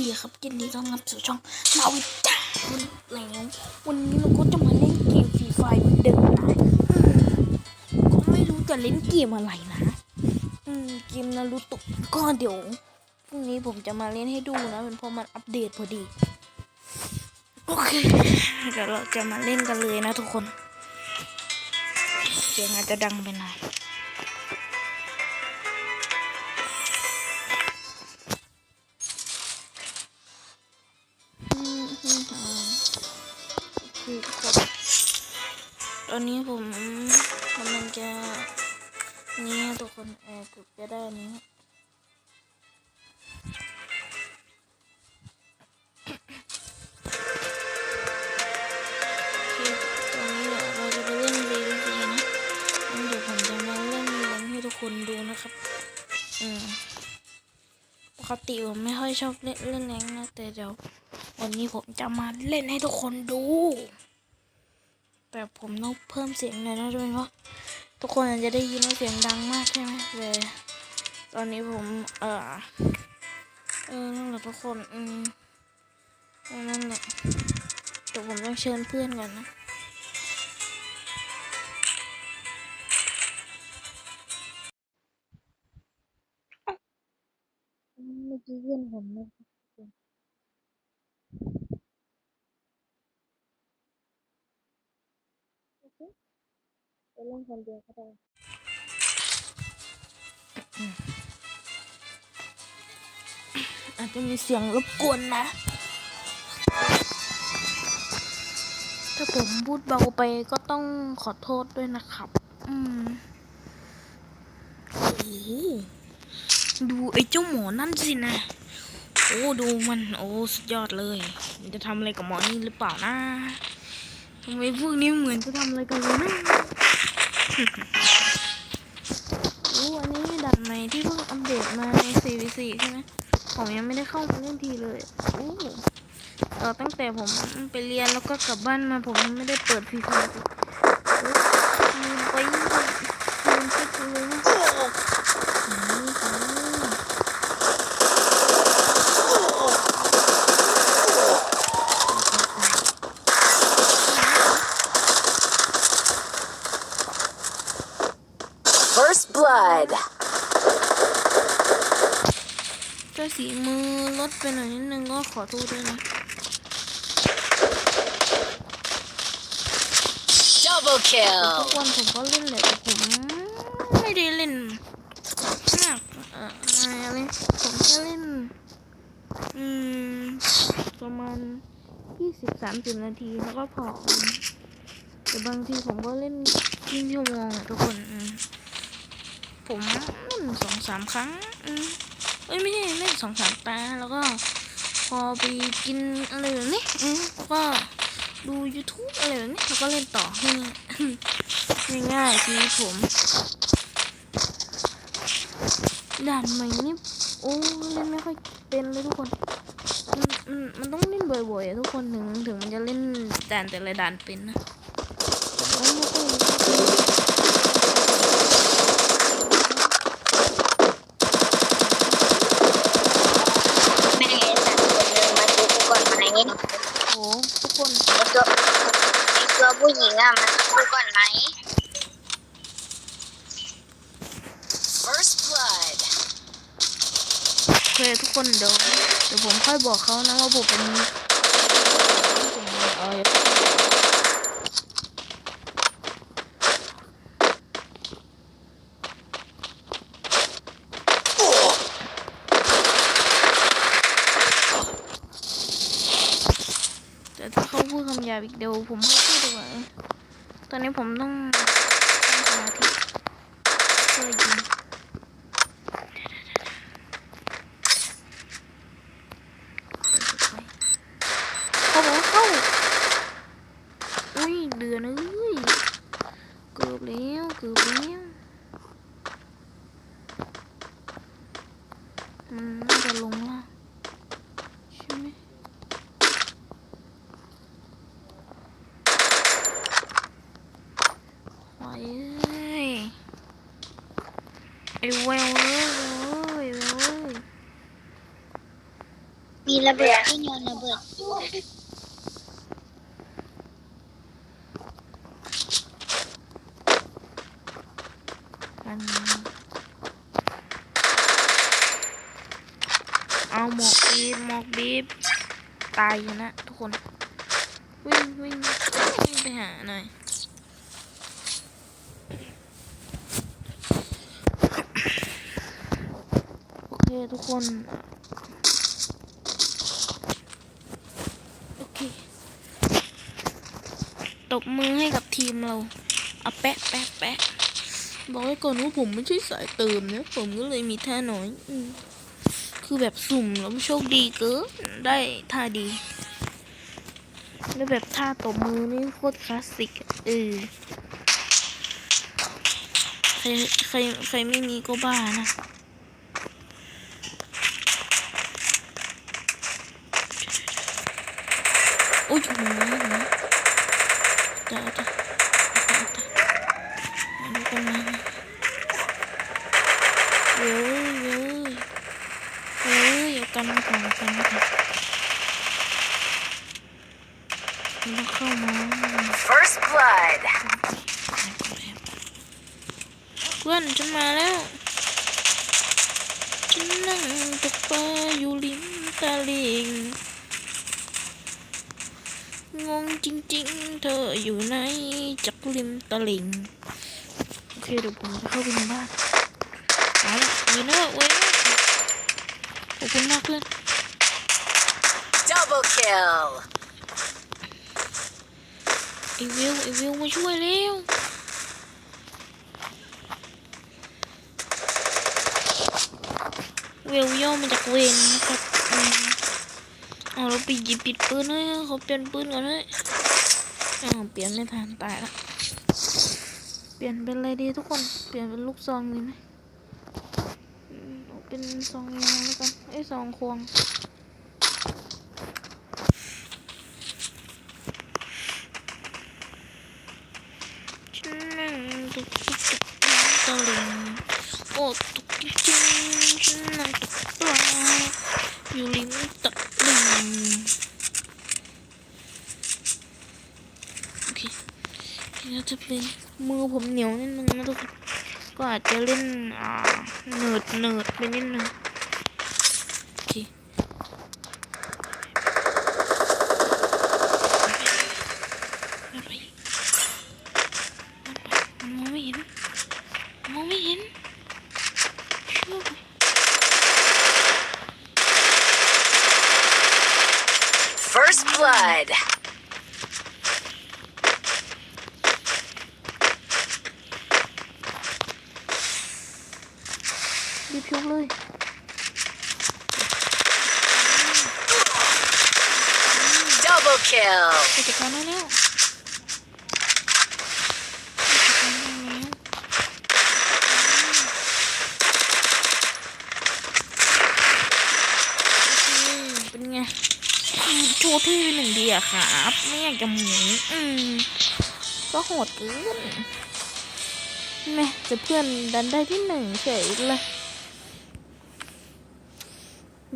ดีครับยินดีต้อนรับสู่ช่องนาวิจ้าแล้ววันนี้เราก็จะมาเล่นเกมฟรีไฟเหมือนเดิมนะก็ไม่รู้จะเล่นเกมอะไรนะ อืมเกมนารูโตะก็เดี๋ยวพรุ่งนี้ผมจะมาเล่นให้ดูนะเป็นเพราะมันอัปเดตพอดี โอเคเดี๋ยวเราจะมาเล่นกันเลยนะทุกคน เสียงอาจจะดังไปหน่อย อนนี้ผมกำลังจะนี่ทุกคนเออเกือบจะได้นี้ตอนนี้เดี๋ยวเราจะไปเล่น VVC นะงั้นเดี๋ยวผมจะมาเล่นเล่นให้ทุกคนดูนะครับ อืม ปกติผมไม่ค่อยชอบเล่นเล่นแรงนะ แต่เดี๋ยว วันนี้ผมจะมาเล่นให้ทุกคนดู แต่ผมต้องเพิ่มเสียงหน่อยนะด้วยเพราะทุกคนจะได้ยินว่าเสียงดังมากใช่ไหมแต่ตอนนี้ผมเออเออนั่นแหละทุกคนอืมนั่นแหละเดี๋ยวผมต้องเชิญเพื่อนก่อนนะเมื่อกี้เพื่อนผมนะ ไปเล่นคนเดียวก็ได้อาจจะมีเสียงรบกวนนะ ถ้าผมพูดเบาไปก็ต้องขอโทษด้วยนะครับ อืมโอ้ดูไอ้เจ้าหมอนั่นสินะ โอ้ดูมันโอ้สุดยอดเลย มันจะทำอะไรกับหมอนี่หรือเปล่านะทำไมพวกนี้เหมือนจะทำอะไรกันเลยนะ อู้อันนี้ดันใหม่ที่เพิ่งอัปเดตมาใน 4v4 ใช่ไหมผมยังไม่ได้เข้ามาเล่นทีเลยอู้เออตั้งแต่ผมไปเรียนแล้วก็กลับบ้านมาผมไม่ได้เปิดฟรีไฟเลยลืมไปลืมไปเลยนะอืมอืม First blood. ถ้าสีมือลดไปหน่อยนิดนึงก็ขอโทษด้วยนะ Double ทุ kill. กวันผมก็เล่นแหละแต่ผมไม่ได้เล่นมากเอ่ออะไรผมแค่เล่น อืม ประมาณยี่สิบสามสิบนาทีแล้วก็พอแต่บางทีผมก็เล่นครึ่งชั่วโมงอะทุกคนอืมผมเล่นสองสามครั้ง อืม เอ้ยไม่ใช่เล่นสองสามตาแล้วก็พอไปกินอะไรแบบนี้แล้วก็ดู YouTube อะไรแบบนี้แล้วก็เล่นต่อให้ง่ายทีผมด่านใหม่นี่โอ้เล่นไม่ค่อยเป็นเลยทุกคนมันมันต้องเล่นบ่อยๆอะทุกคนถึงถึงมันจะเล่นด่านแต่ละด่านเป็นนะแต่ก็ไม่ค่อย แม่ไอ้สัตว์คนหนึ่งมาดูกูก่อนไหม โอ้ทุก คนไอ้ตัวไอ้ตัวผู้หญิงอะมาดูกูก่อนไหม First blood. โอเคทุกคนเดี๋ยวเดี๋ยวผมค่อยบอกเขานะว่าผมเป็นผมเออแต่ถ้าเขาพูดคำหยาบอีก เดี๋ยวผมให้พูดดีกว่าตอนนี้ผมต้องตั้งสมาธิเพื่อยิง เข้าบอกว่าเข้า อุ้ยเดือนเอ้ย เกือบแล้วเกือบแล้วมันน่าจะลงล่างใช่ไหมโอ้ยเอ้ยไอ้ แววเอ้ยแววเลยแววเอ้ยมีระเบิดที่โยนระเบิดอันนี้เอาหมอกบีบหมอกบีบตายอยู่นะทุกคน วิ่งวิ่งวิ่งไปหาหน่อย โอเค ทุกคน โอเค ตบมือให้กับทีมเราเอาแปะแปะแปะบอกไว้ก่อนว่าผมไม่ใช่สายเติมนะ ผมก็เลยมีท่าน้อยอคือแบบสุ่มแล้วโชคดีเกินได้ท่าดี แล้วแบบท่าตบมือนี่โคตรคลาสสิกเออใครใครใครไม่มีก็บ้านะ อุ้ยโอ้โหจ้าจ้าจ้าจ้ามาดูกันมาเว้ยเว้ยเว้ยเอากันมาก่อนเอากันมาก่อนมันต้องเข้ามา First blood. เพื่อนฉันมาแล้ว ฉันนั่งตกปลาอยู่ริมตลิ่ง งงจริงๆ เธออยู่ไหน จักริมตลิ่งโอเคเดี๋ยวผมจะเข้าไปในบ้านเอาละเว้ยเนอะเว้ยเนอะขอบคุณมากเพื่อน Double kill. ไอวิวไอวิวมาช่วยเร็ววิวย่อมาจากเวนนะครับอืมเอาเราไปหยิบปิดปืนเลยเขาเปลี่ยนปืนก่อนเลย อ้าวเปลี่ยนไม่ทันตายละเปลี่ยนเป็นอะไรดีทุกคน เปลี่ยนเป็นลูกซองดีไหมเป็นซองยาวแล้วกันไอ้ยซองควงฉันนั่งตุกตุกตุกตะลิงโอ้ตุกจริงฉันนั่งตกปลาอยู่ริมตะลิงโอเค ทีนี้จะเป็นมือผมเหนียวนิดนึงนะทุกคนก็อาจจะเล่นอ่าเนิร์ดเนิร์ดไปนิดนึงโอเคไปไป มันมองไม่เห็นมองไม่เห็นเชื่อไหม First blood. รีบยกเลย Double kill. ไปจัดการได้แล้วไปจัดการได้แล้วโอเคเป็นไงอืมโชว์เท่ไปหนึ่งดีอะครับไม่อยากจะหมูอืมก็โหดเกินแม่แต่เพื่อนดันได้ที่หนึ่งเฉยเลย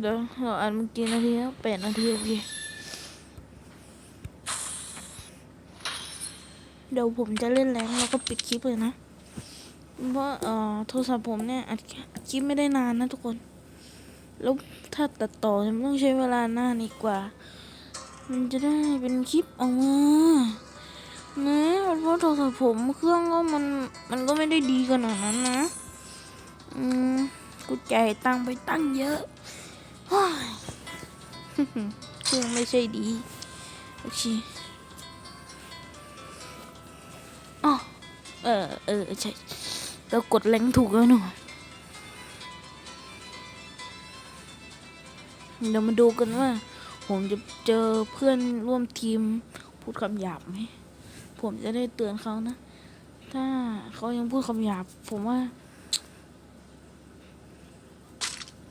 เดี๋ยวเราอ่านเมื่อกี้นาทีแล้วแปดนาทีโอเคเดี๋ยวผมจะเล่นแรงแล้วก็ปิดคลิปเลยนะ เพราะเอ่อโทรศัพท์ผมเนี่ยอัดคลิปไม่ได้นานนะทุกคน แล้วถ้าตัดต่อเนี่ยมันต้องใช้เวลานานอีกกว่า มันจะได้เป็นคลิปออกมานะเพราะโทรศัพท์ผมเครื่องก็มันมันก็ไม่ได้ดีขนาดนั้นนะ อืมกูจ่ายตังไปตั้งเยอะ เครื่องไม่ใช่ดี โอเคอ๋อเออ เออ ใช่ เรากดแรงถูกแล้วหนูเดี๋ยวมาดูกันว่า ผมจะเจอเพื่อนร่วมทีมพูดคำหยาบไหม ผมจะได้เตือนเขานะ ถ้าเขายังพูดคำหยาบ ผมว่า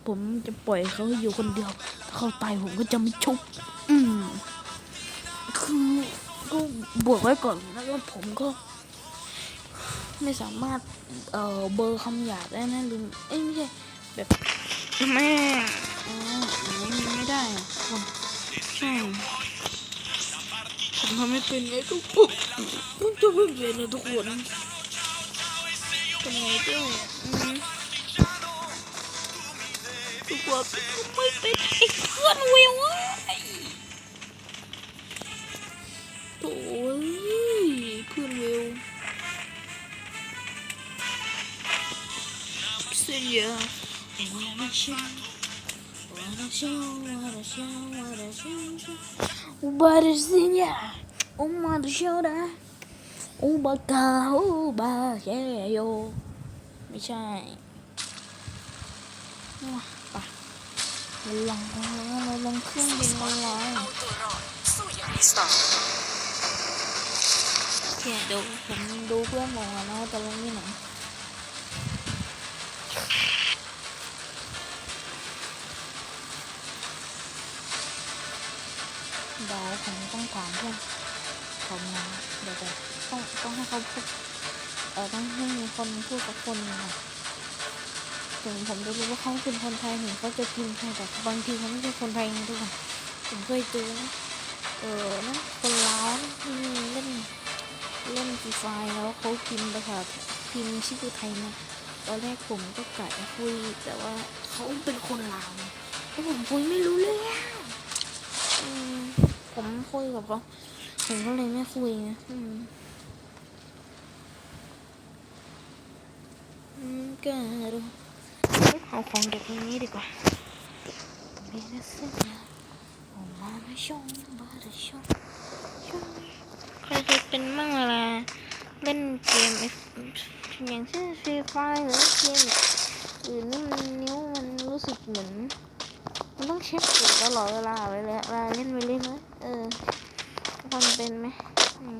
ผมจะปล่อยเขาอยู่คนเดียวเขาตายผมก็จะไม่ชุบ อืม คือก็บวกไว้ก่อนนะว่าผมก็ ไม่สามารถ เอ่อ เบอร์คำหยาดได้นะลุงเอ้ยไม่ใช่ แบบแม่อ๋อไม่ได้ใช่ผมทำไม่เป็นไงทุกปุ๊บต้อจะเพิ่งเรียนนะทุกคนทำไงเจ้า fuck? Oh my bitch, it's gone way away! Holy, good will. So yeah, what a show, what a show, what a show, what a show, what a show, what a show, what a show, what a มาไปลงเราลงเครื่องบินมาลองโอเคเดี๋ยวผมดูเพื่อนมองนะว่าจะลงที่ไหนเดี๋ยวผมต้องถามเพื่อนผมนะเดี๋ยวต้องต้องให้เขาพูดเออต้องให้มีคนพูดกับคนนึ่งก่อน ถึงผมจะรู้ว่าเขาเป็นคนไทยถึงเขาจะพิมพ์ไทยแต่บางทีเขาไม่ใช่คนไทยนะทุกคนผมเคยเจอเออนะคนลาวนะที่เล่นเล่นฟรีไฟแล้วเขาพิมพ์ภาษาพิมพ์ชื่อไทยนะตอนแรกผมก็กะจะคุยแต่ว่าเขาเป็นคนลาวไงแล้วผมคุยไม่รู้เรื่องผมคุยกับเขาผมก็เลยไม่คุยไงอืมอืมก็รู้ เอาของเด็กนี้ดีกว่าเบนเซ่โอ้มาไม่ชงบาร์ชงชงใครเคยเป็นมั่งเวลาเล่นเกมอย่างเช่นฟรีไฟหรือเกมอื่นนี่มันนิ้วมันรู้สึกเหมือนมันต้องเช็คอยู่ตลอดเวลาไปเลาเวลาเล่นไปเล่นนะเออคนเป็นไหมอืม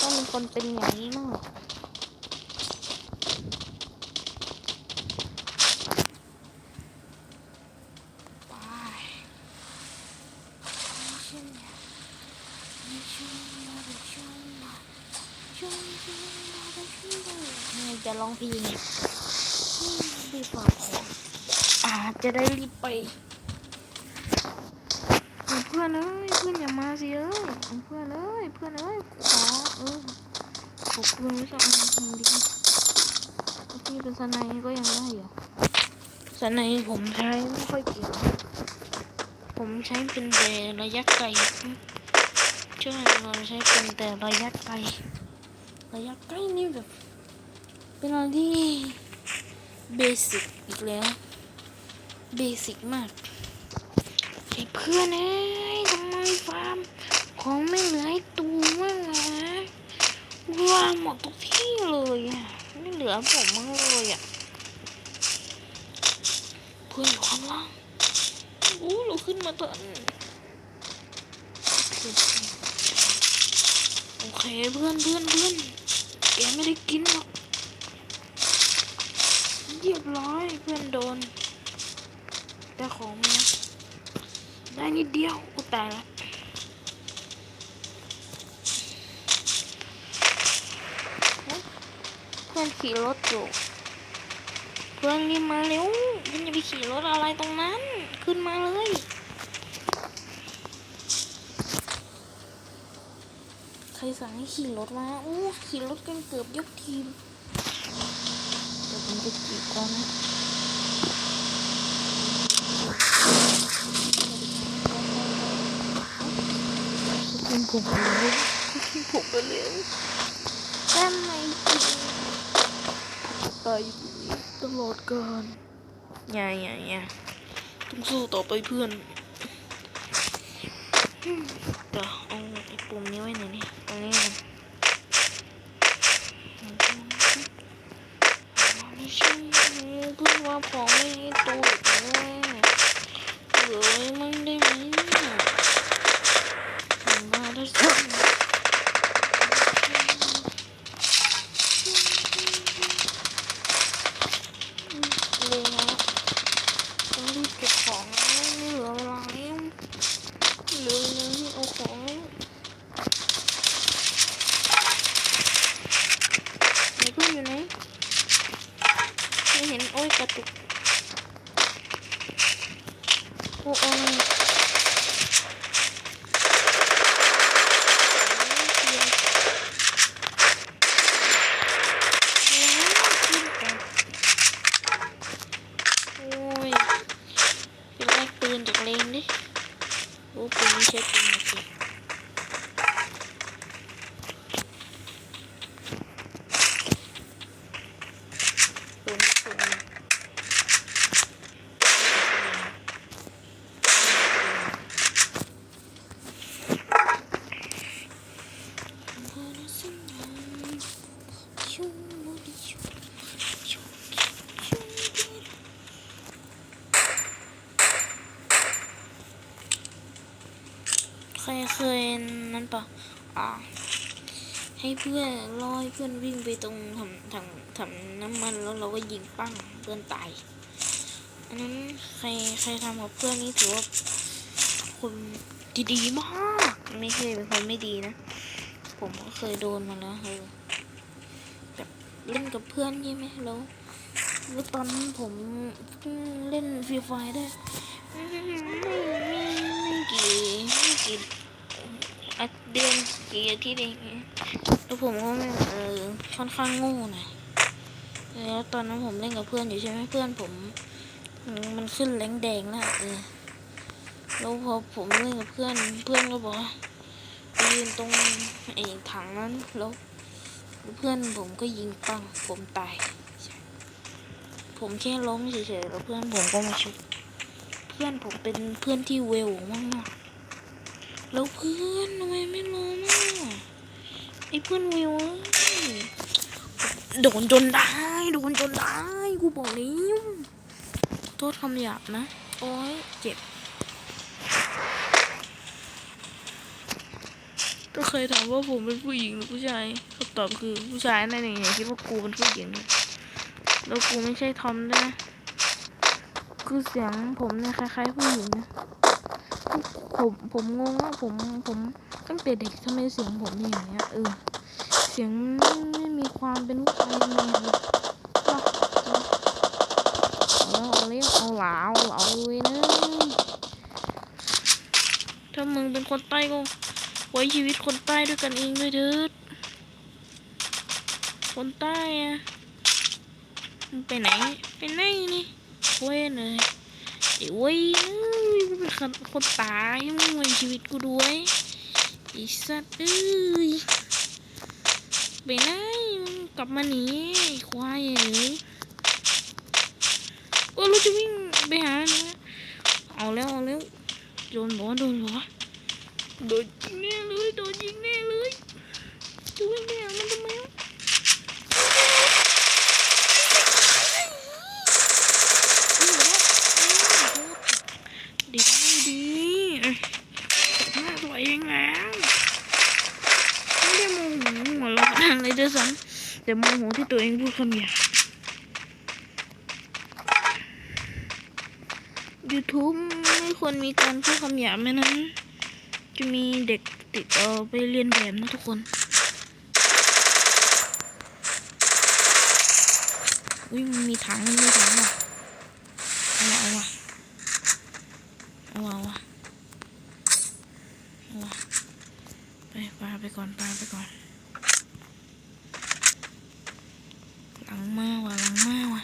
ต้องมีคนเป็นอย่างนี้มั่งหรอกไปไม่ใช่เนี่ยไม่ใช่มาไม่ใช่มาช่วยช่วยมาไม่ช่วยเนี่ยจะ ร้องเพลงอืมรีบฝากของอาจจะได้รีบไปเพื่อนเอ้ยเพื่อนอย่ามาสิเอ้ยเพื่อนเอ้ยเพื่อนเอ้ยขอเออขอปืนไม่ใช่เอาปืนดิที่เป็นสไนก็ยังได้อยู่สไนผมใช้ไม่ค่อยเก่งผมใช้เป็นแต่ระยะไกลใช่เราใช้เป็นแต่ระยะไกลระยะใกล้นี่แบบ เป็นอะไรที่เบสิกอีกแล้ว เบสิกมากไอ้เพื่อนเอ้ยทำไมฟาร์มของไม่เหลือให้ตูมากนะวางหมดทุกที่เลยอะไม่เหลือผมมั้งเลยอะเพื่อนอยู่ข้างล่างโอ้เราขึ้นมาทันโอเคเพื่อนเพื่อนเพื่อนแกไม่ได้กินหรอก เรียบร้อยเพื่อนโดน แต่ของมันะได้นิดเดียวกูตายละเพื่อนขี่รถอยู่เพื่อนรีบมาเร็วเพื่อนอย่าไปขี่รถอะไรตรงนั้น ขึ้นมาเลยใครสั่งให้ขี่รถมาอู้ขี่รถกันเกือบยกทีม เดี๋ยวผมจะจี บก่อนนะกินผมไปเลยกินผมไปเลยแค่ไมกินตายตลอดกาลอย่าอย่าอย่าต้องสู้ต่อไปเพื่อนเดี๋ยวเอาไอ้ปุ่มนี้ไว้ไหนนี่ตรงนี้กันไม่ใช่ เと。お、あ นั่นปะอ่า ให้เพื่อนรอให้เพื่อนวิ่งไปตรงถังถังถังน้ำมันแล้วเราก็ยิงปั้งเพื่อนตาย อันนั้นใครใครทำกับเพื่อนนี่ถือว่าคนดีๆมากไม่เคยเป็นคนไม่ดีนะ ผมก็เคยโดนมาแล้วเออแบบเล่นกับเพื่อนใช่ไหมแล้วแล้วตอนนั้นผมเล่นฟรีไฟได้ไม่ไม่ไม่กี่ไม่กี่ เดือนกี่อาทิตย์เองแล้วผมก็ไม่เออค่อนข้างโง่หน่อยแล้วตอนนั้นผมเล่นกับเพื่อนอยู่ใช่ไหมเพื่อนผม มันขึ้นแรงแดงแล้วเออแล้วพอผมเล่นกับเพื่อนเพื่อนก็บอกว่ายืนตรงไอ้ถังนั้นแล้วเพื่อนผมก็ยิงปังผมตายผมแค่ล้มเฉยๆแล้วเพื่อนผมก็มาชุบเพื่อนผมเป็นเพื่อนที่เวลมากๆ แล้วเพื่อนทำไมไม่ล้มอะไอ้เพื่อนวลเอ้ยโดนจนได้ โดนจนได้ กูบอกแล้วโทษคำหยาบนะ โอ้ยเจ็บ ก็เคยถามว่าผมเป็นผู้หญิงหรือผู้ชายคำตอบคือผู้ชายนั่นเองอย่าคิดว่ากูเป็นผู้หญิง แล้วกูไม่ใช่ทอมด้วยนะคือเสียงผมเนี่ยคล้ายๆผู้หญิงนะ ผมผมงงว่าผมผมตั้งแต่เด็กทำไมเสียงผมเป็นอย่างเงี้ยเออเสียงไม่มีความเป็นผู้ชายเลยเอาเอาเลี้ยเอาหลาเอาหลาเลยนะถ้ามึงเป็นคนใต้ก็ไว้ชีวิตคนใต้ด้วยกันเองด้วยเถิดคนใต้อะมึงไปไหนไปไหนนี่เว้ยเลยไอ้เว้ยมึง เป็นคนคนตายมึงไว้ชีวิตกูด้วยอ้สัตว์เอ้ยไปไหนมึงกลับมาหนีควายเอ้ยโอ้เราจะวิ่งไปหาเนี่ยเอาแล้วเอาแล้วโดนบ่โดนบ่โดนยิงแน่เลยโดนยิงแน่เลยจะวิ่งไปหามันทำไมวะดีดีหน้าตัวเองแล้วไม่ได้โมโหหัวเราะอะไรด้วยซ้ำ แต่โมโหที่ตัวเองพูดคำหยาบ YouTube ไม่ควรมีการพูดคำหยาบไหมนั้น จะมีเด็กติดเอาไปเรียนแบบนะทุกคน อุ้ยมันมีถังมีถังว่ะเอาว่ะเอาว่ะเอาว่ะเอาว่ะเอาว่ะไปปาไปก่อนปาไปก่อน หลังมาว่ะหลังมาว่ะ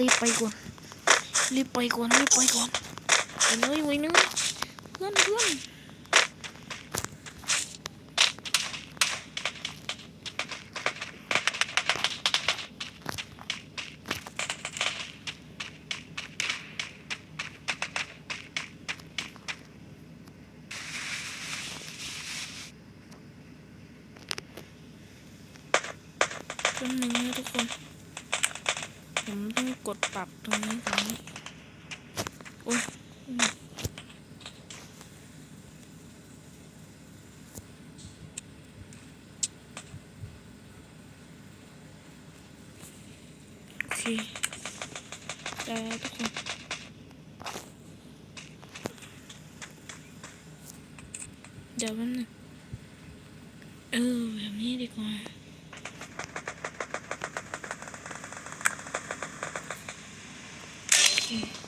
รีบไปก่อน รีบไปก่อน รีบไปก่อนไอ้เนยไปเนยเพื่อนเพื่อนแป๊บนึงนะทุกคน ผมต้องกดปรับตรงนี้ก่อนนะโอ้ย โอเคได้แล้วทุกคนเดี๋ยวแป๊บนึงเออ แบบนี้ดีกว่า โอเค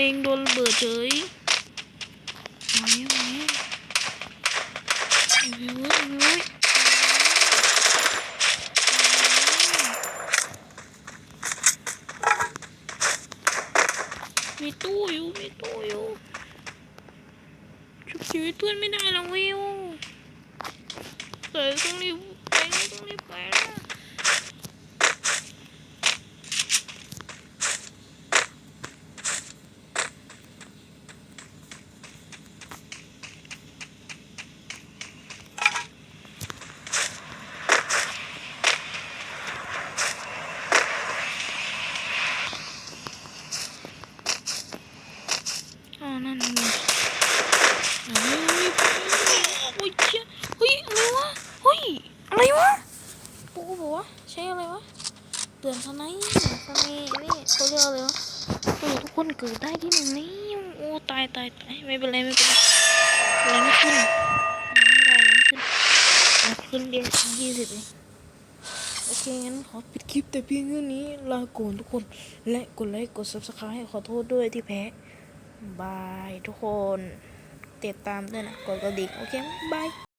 เว้ยเนยเว้ยเนยเว้ยเนยเอาเร็วเอาเร็วอุ้ยเอาเร็ว เลงโดนระเบิดเฉยมาเนี่ยมาเนี่ยโอ้ยโอ้ยโอ้ยมีตู้อยู่ มีตู้อยู่ชุบชีวิตเพื่อนไม่ได้หรอกวิวเดี๋ยวต้องรีบไปแล้วต้องรีบไปแล้ว อ๋อนั่นไงเฮ้ยโอ้ยเชี่ยเฮ้ย อะไรวะ เฮ้ย อะไรวะปูบอกว่าใช้อะไรวะเตือนสไนป์สไนป์นี่เขาเรียกอะไรวะโอ้ทุกค นเกิดได้ที่หนึ่งนี่โอ้ตายตายตายไม่เป็นไรไม่เป็นไรอะไรไม่ขึ้นไม่ได้อะไรไม่ขึ้นอะขึ้นเดียวยี่สิบเองโอเคงั้นขอปิดคลิปแต่เพียงเท่านี้ลาก่อนทุกคน และกดไลค์กด subscribe ขอโทษด้วยที่แพ้บายทุกคนติดตามด้วยนะกดกระดิ่งโอเคบาย